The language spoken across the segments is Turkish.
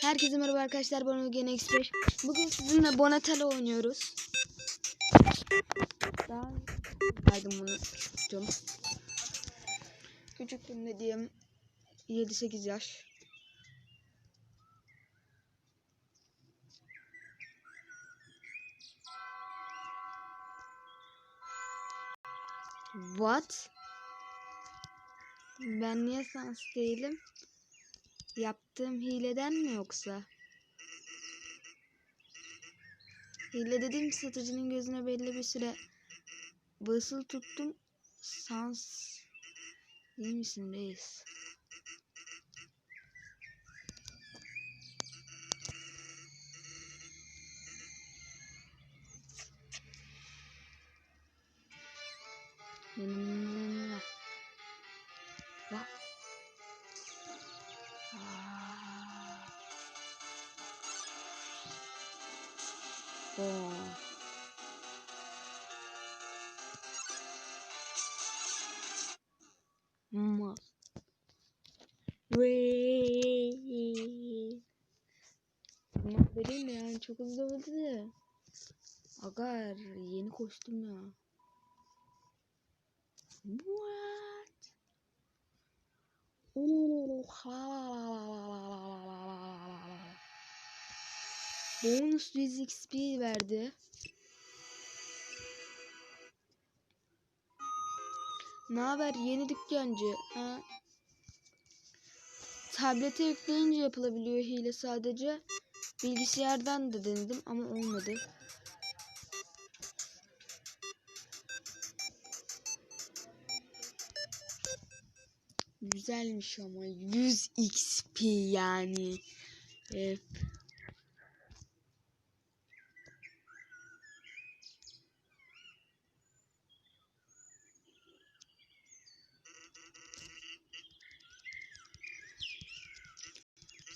Herkese merhaba arkadaşlar. Ben Özgen X5. Bugün sizinle Bonatello oynuyoruz. Daha Haydım bunu küçüktüm. Küçüktüm dediğim 7-8 yaş. What? Ben niye sans değilim? Yaptığım hileden mi yoksa? Hile dediğim satıcının gözüne belli bir süre basılı tuttum. Sans. İyi misin reis? Hmm. Oh. Ma. Wait. Ama vereyim yani çok hızlı oldu. Agar yeni koştum ya. What? Bonus 100 XP verdi. Ne haber yeni dükkancı? Ha? Tablete yükleyince yapılabiliyor hile sadece. Bilgisayardan da denedim ama olmadı. Güzelmiş ama 100 XP yani. Evet.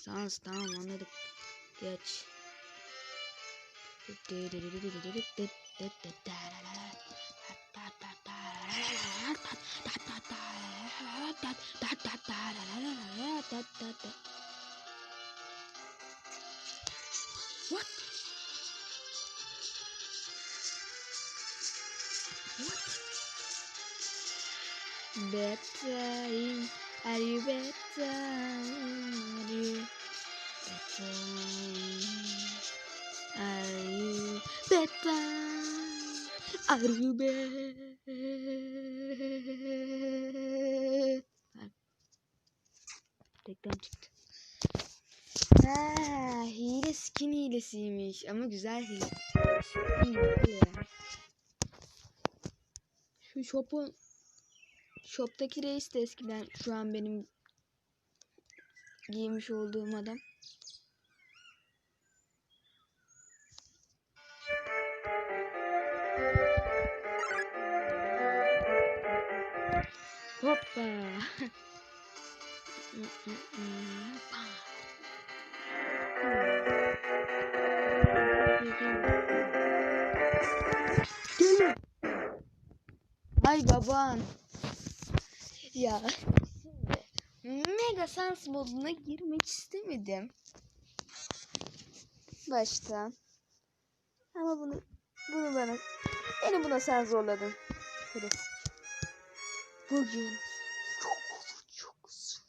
Sans tamam anladık. Geç. What? What? Better, are you better? Better? Reklam çıktı. Ha, hile skin hilesiymiş ama güzel hile. Şu shop'un shop'taki reis de eskiden şu an benim giymiş olduğum adam. Ya şimdi Mega Sans moduna girmek istemedim. Baştan. Ama bunu bunu bana beni buna sen zorladın. Polis. Bugün çok uzun.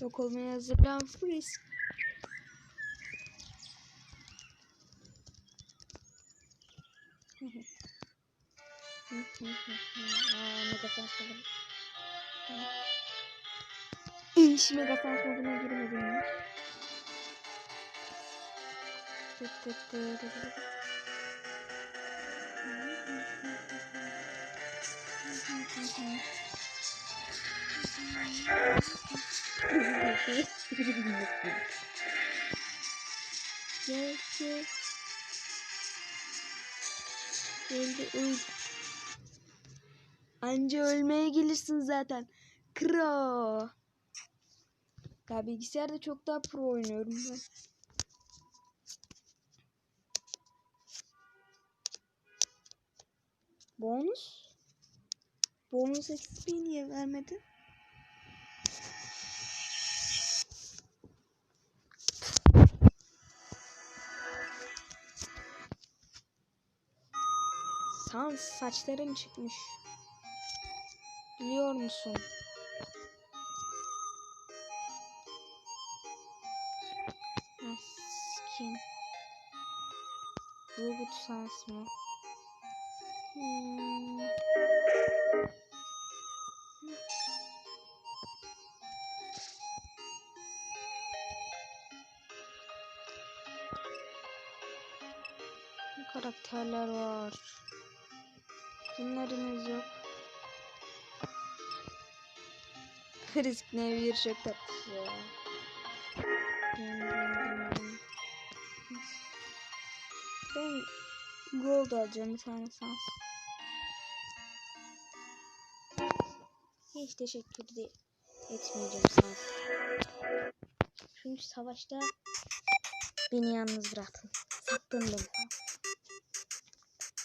Yok olmaya hazırlan Fris. Moduna. İş mega sans moduna girmedim hiç. Tıt. Gel gel. Geldi öl. Anca ölmeye gelirsin zaten. Kro. Ya bilgisayarda çok daha pro oynuyorum ben. Bonus? Bonus XP'yi niye vermedin? Tamam saçların çıkmış. Biliyor musun? Skin. Robot Sans mı? Hmm. Karakterler var. Bunlarınız yok. kriz neye girecekler ya. Ben gold alacağım bir tane sans. Hiç teşekkür değil. etmeyeceğim sans. Çünkü savaşta beni yalnız bırakın. Sattın beni.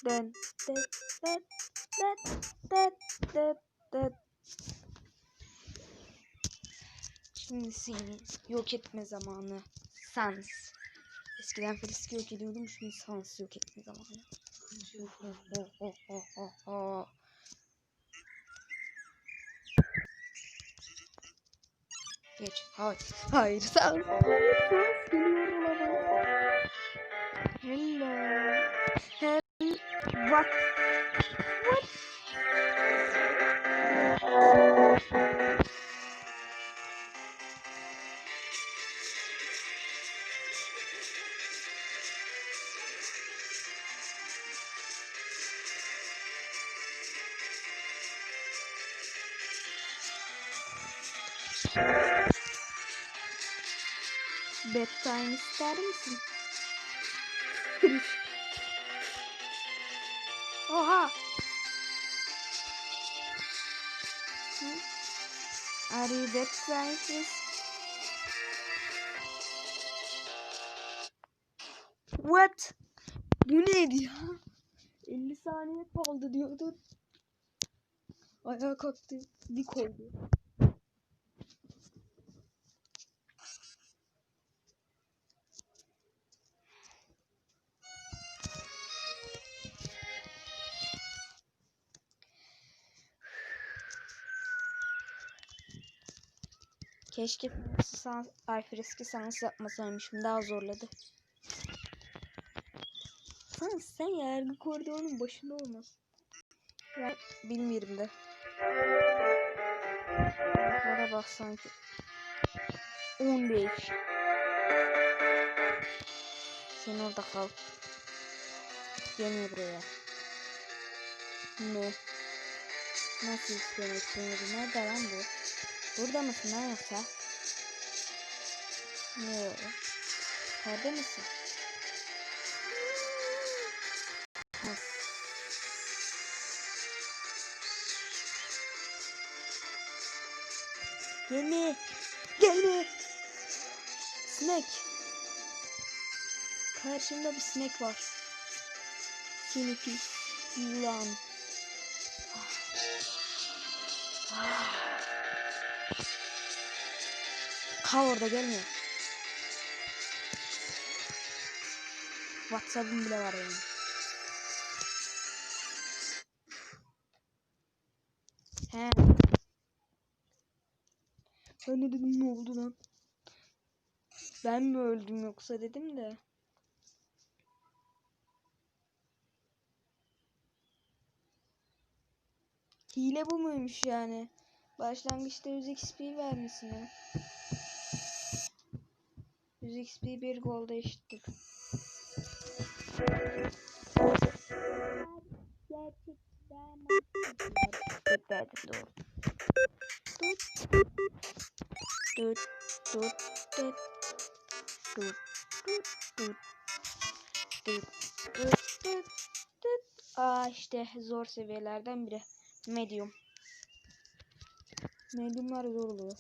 Ben, ben, ben, ben, ben, ben, ben, ben. Seni yok etme zamanı. Sans. Eskiden Frisk'i yok ediyordum şimdi Sans yok etme zamanı. Geç. Hayır. Hayır. Sans. Hello. Hello. What? Bedtime ister misin? Oha! Are you bedtime? What? Bu neydi ya? 50 saniye kaldı diyordu. Ayağa kalktı. Dik oldu. Keşke sans, ay freski sans yapmasaymışım. Daha zorladı. Sans sen yargı koridorunun başında olmaz. Ben bilmiyorum da. Bana bak sanki. 15. Sen orada kal. Gelme buraya. Ne? Nasıl istemek seni? Nerede lan bu? Burada mısın lan yoksa? Ne o? Nerede misin? Ha. Gelme. Gelme. Sinek. Karşımda bir sinek var. Seni pis yılan. Kal orada gelmiyor. Whatsapp'ım bile var benim. He. Ben dedim ne oldu lan? Ben mi öldüm yoksa dedim de. Hile bu muymuş yani? Başlangıçta 100 XP vermesine. 100 XP bir golda eşittir. Gerçekten doğru. Tut. Tut. Tut. Tut. Tut. Tut. Tut. Tut. Aa işte zor seviyelerden biri. Medium. Mediumlar zor oluyor.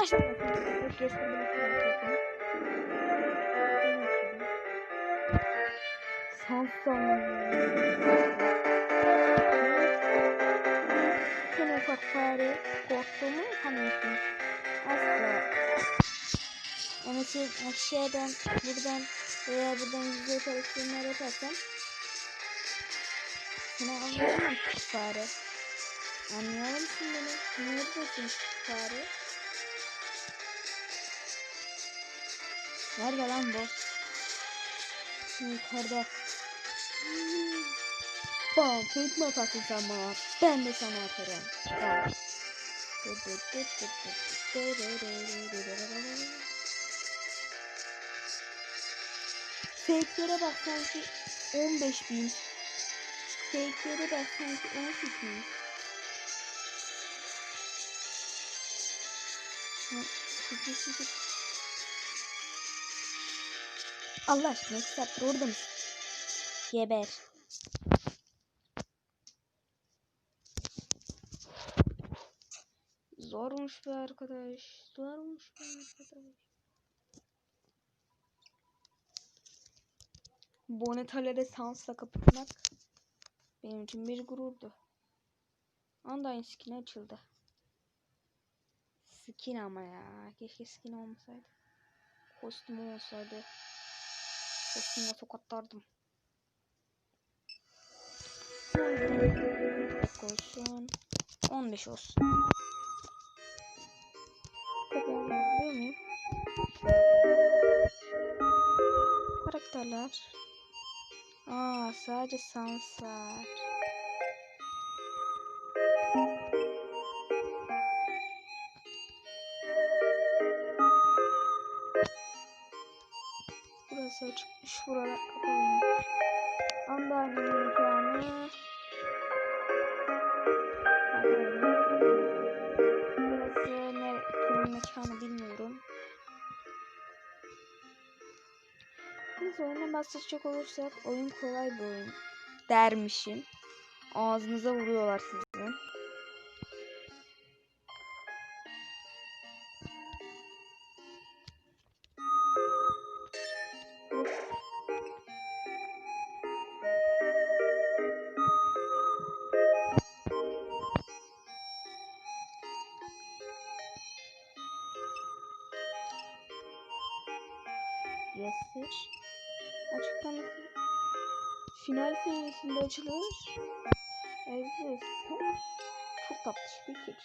Başlayalım. Şey Samsung. Sono per fare questo, non fa niente. Aspetta sen aşağıdan buradan veya buradan yüzde operasyonlar yaparsan sana anlayamam fare. Anlıyor musun beni? Neredesin fare? Nerede lan bu? Yukarıda. Bam, fake mi atarsın sen bana? Ben de sana atarım. Bam. Fake'lere bak sanki 15 bin. Fake'lere bak sanki 18 bin. Allah aşkına saattir orada mısın? Geber. Zormuş be arkadaş. Zormuş be arkadaş. Bonetalere sansla kapatmak benim için bir gururdu. Anda aynı skin açıldı. Skin ama ya. Keşke skin olmasaydı. Kostüm olsaydı. Kostümle tokatlardım. Olsun. 15 olsun. Karakterler. Aa sadece sanslar. Burası açıkmış. Buralar kapalıymış. Andalya imkanı. Neyse oyundan bahsedecek olursak oyun kolay bir oyun dermişim. Ağzınıza vuruyorlar sizin. Yesir. Açıklaması. Final serisinde açılır. Evet. Çok, tatlış bir kek.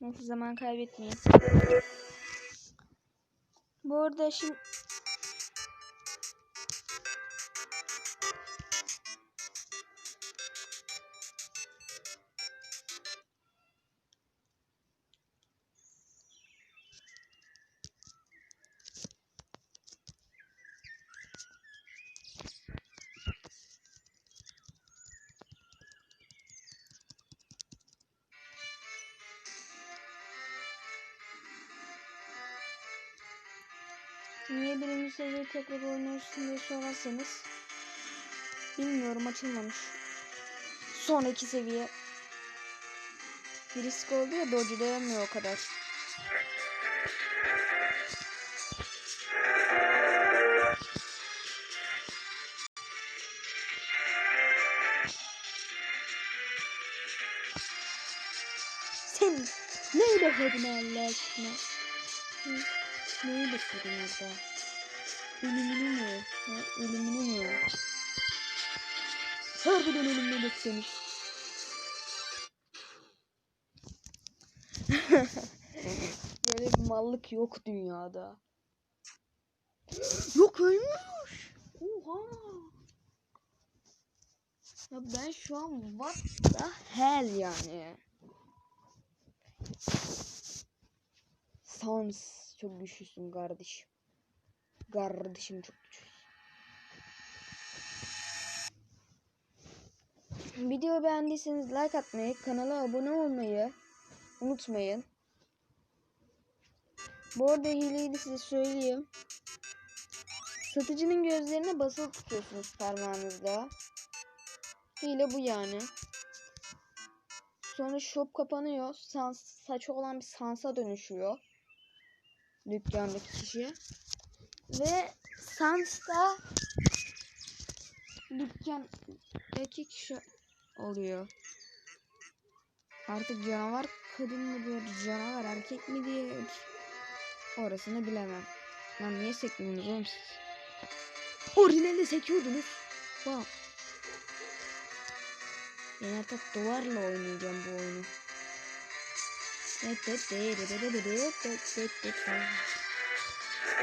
Neyse zaman kaybetmeyin. Bu arada şimdi Niye birinci seviye tekrar oynuyorsun diye sorarsanız bilmiyorum açılmamış. Sonraki seviye bir risk oldu ya dodge'layamıyor o kadar. Sen neyle hedin Allah aşkına? Hı? Neyi bekledin orada? Ölümünü mü? Ha, ölümünü mü? Harbiden ölümünü beklemiş. Böyle bir mallık yok dünyada. Yok ölmüş. Oha. Ya ben şu an what the hell yani. Sans çok güçlüsün kardeşim. Kardeşim çok güçlüsün. Videoyu beğendiyseniz like atmayı, kanala abone olmayı unutmayın. Bu arada hileyi de size söyleyeyim. Satıcının gözlerine basılı tutuyorsunuz parmağınızda. Hile bu yani. Sonra shop kapanıyor. Sans, saçı olan bir sansa dönüşüyor. Dükkandaki kişi. Ve Sans da dükkandaki kişi oluyor. Artık canavar kadın mıdır, canavar erkek midir? Orasını bilemem. Lan niye sekmiyorsunuz oğlum siz? Orijinalde sekiyordunuz. Bak. Ben artık duvarla oynayacağım bu oyunu.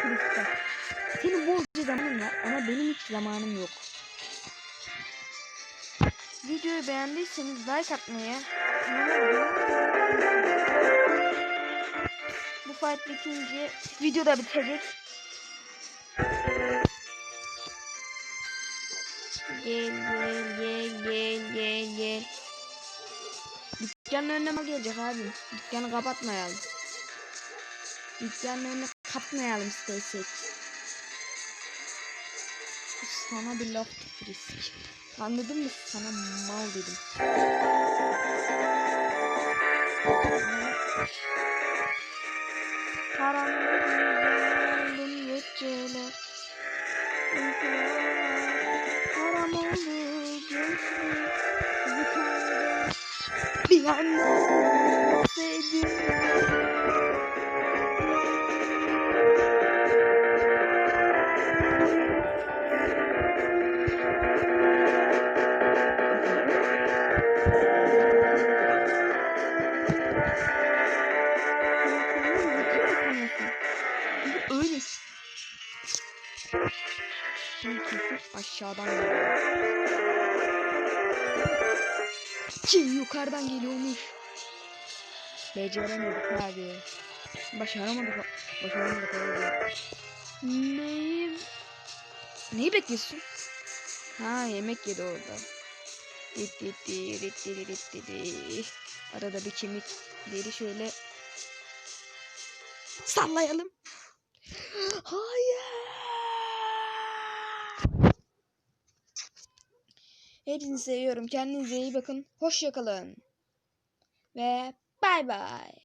Kristal. Senin bolca zamanın var ama benim hiç zamanım yok. Videoyu beğendiyseniz like atmayı, Bu fight bitince video da bitecek. Gel gel gel gel gel gel. Dükkanın önüne mal gelecek abi. Dükkanı kapatmayalım. Dükkanın önüne kapmayalım isteysek. Sana bir laf frisk. Anladın mı? Sana mal dedim. Karanlığın geceler Uykular Bir Yukarıdan geliyormuş. Beceremedik abi. Başaramadık. Başaramadık abi. Neyi? Neyi bekliyorsun? Ha yemek yedi orada. Dit dit dit dit dit dit dit dit. Arada bir kemikleri şöyle sallayalım. Hayır. Hepinizi seviyorum. Kendinize iyi bakın. Hoşça kalın. Ve bay bay.